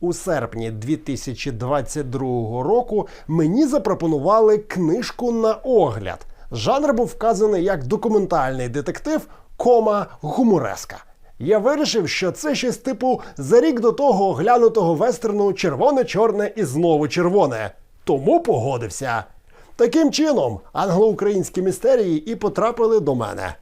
У серпні 2022 року мені запропонували книжку на огляд. Жанр був вказаний як документальний детектив, кома гумореска. Я вирішив, що це щось типу за рік до того оглянутого вестерну червоне, чорне і знову червоне. Тому погодився. Таким чином, англо-українські містерії і потрапили до мене.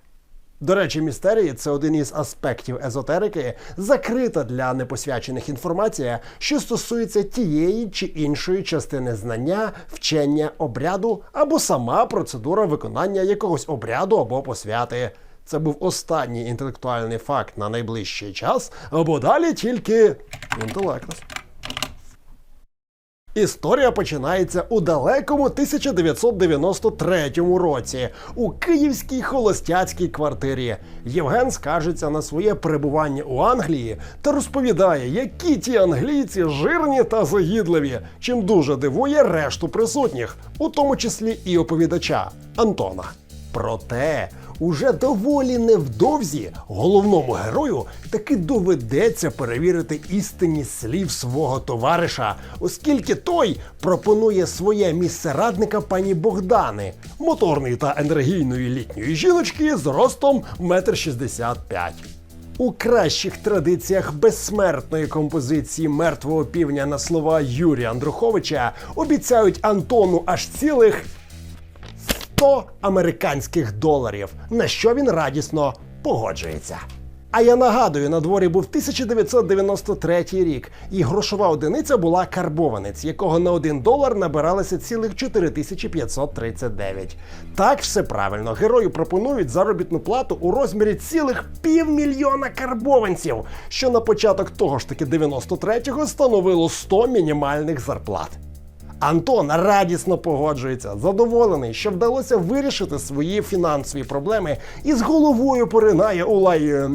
До речі, містерії це один із аспектів езотерики, закрита для непосвячених інформація, що стосується тієї чи іншої частини знання, вчення обряду або сама процедура виконання якогось обряду або посвяти. Це був останній інтелектуальний факт на найближчий час, або далі тільки інтелектус. Історія починається у далекому 1993 році у київській холостяцькій квартирі. Євген скажеться на своє перебування у Англії та розповідає, які ті англійці жирні та загідливі, чим дуже дивує решту присутніх, у тому числі і оповідача Антона. Проте уже доволі невдовзі головному герою таки доведеться перевірити істинність слів свого товариша, оскільки той пропонує своє місце радника пані Богдани, моторної та енергійної літньої жіночки з ростом 1,65 м. У кращих традиціях безсмертної композиції мертвого півня на слова Юрія Андруховича обіцяють Антону аж цілих 100 американських доларів, на що він радісно погоджується. А я нагадую, на дворі був 1993 рік, і грошова одиниця була карбованець, якого на 1 долар набиралося цілих 4539. Так все правильно. Герою пропонують заробітну плату у розмірі цілих півмільйона карбованців, що на початок того ж таки 93-го становило 100 мінімальних зарплат. Антон радісно погоджується, задоволений, що вдалося вирішити свої фінансові проблеми і з головою поринає у лай е,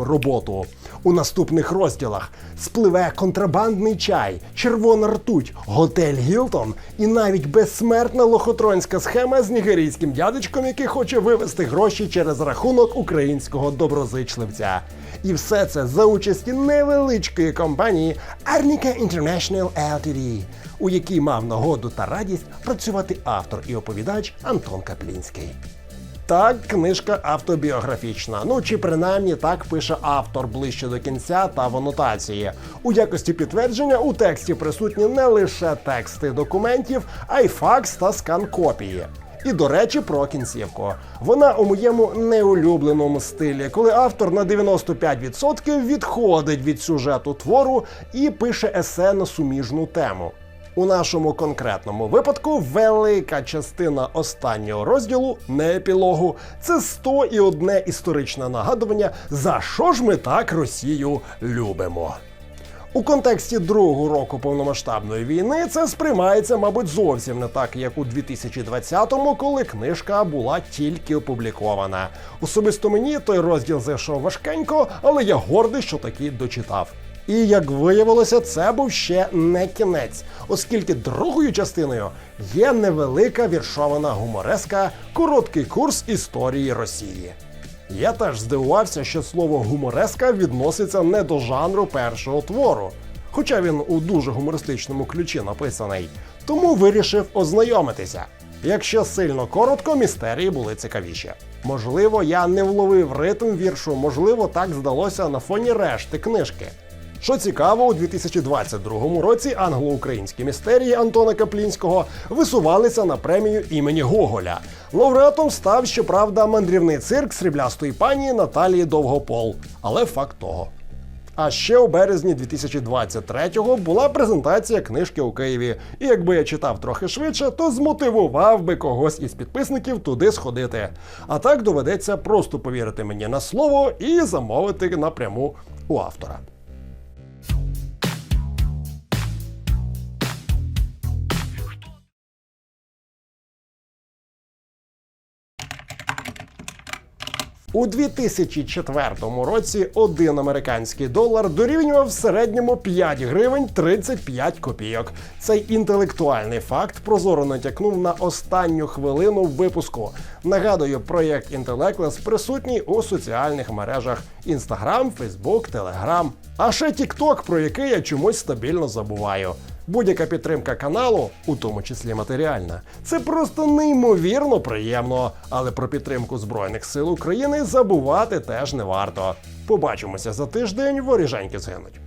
роботу. У наступних розділах спливе контрабандний чай, червона ртуть, готель Гілтон і навіть безсмертна лохотронська схема з нігерійським дядечком, який хоче вивести гроші через рахунок українського доброзичливця. І все це за участі невеличкої компанії Arnica International Ltd, у якій мав нагоду та радість працювати автор і оповідач Антон Каплінський. Так, книжка автобіографічна. Ну чи принаймні так пише автор ближче до кінця та в анотації. У якості підтвердження у тексті присутні не лише тексти документів, а й факс та скан копії. І до речі, про кінцівку. Вона у моєму неулюбленому стилі, коли автор на 95% відходить від сюжету твору і пише есе на суміжну тему. У нашому конкретному випадку велика частина останнього розділу, не епілогу, це 101 історичне нагадування, за що ж ми так Росію любимо. У контексті другого року повномасштабної війни це сприймається, мабуть, зовсім не так, як у 2020-му, коли книжка була тільки опублікована. Особисто мені той розділ зайшов важкенько, але я гордий, що таки дочитав. І як виявилося, це був ще не кінець, оскільки другою частиною є невелика віршована гумореска, короткий курс історії Росії. Я теж здивувався, що слово гумореска відноситься не до жанру першого твору, хоча він у дуже гумористичному ключі написаний, тому вирішив ознайомитися. Якщо сильно коротко, містерії були цікавіші. Можливо, я не вловив ритм віршу, можливо, так здалося на фоні решти книжки. Що цікаво, у 2022 році англо-українські містерії Антона Каплінського висувалися на премію імені Гоголя. Лауреатом став, щоправда, мандрівний цирк сріблястої пані Наталії Довгопол, але факт того. А ще у березні 2023-го була презентація книжки у Києві. І якби я читав трохи швидше, то змотивував би когось із підписників туди сходити. А так доведеться просто повірити мені на слово і замовити напряму у автора. У 2004 році один американський долар дорівнював в середньому 5 гривень 35 копійок. Цей інтелектуальний факт прозоро натякнув на останню хвилину випуску. Нагадую, проєкт Інтелеклес присутній у соціальних мережах Instagram, Facebook, Telegram, а ще TikTok, про який я чомусь стабільно забуваю. Будь-яка підтримка каналу, у тому числі матеріальна, це просто неймовірно приємно. Але про підтримку Збройних сил України забувати теж не варто. Побачимося за тиждень, воріженьки згинуть.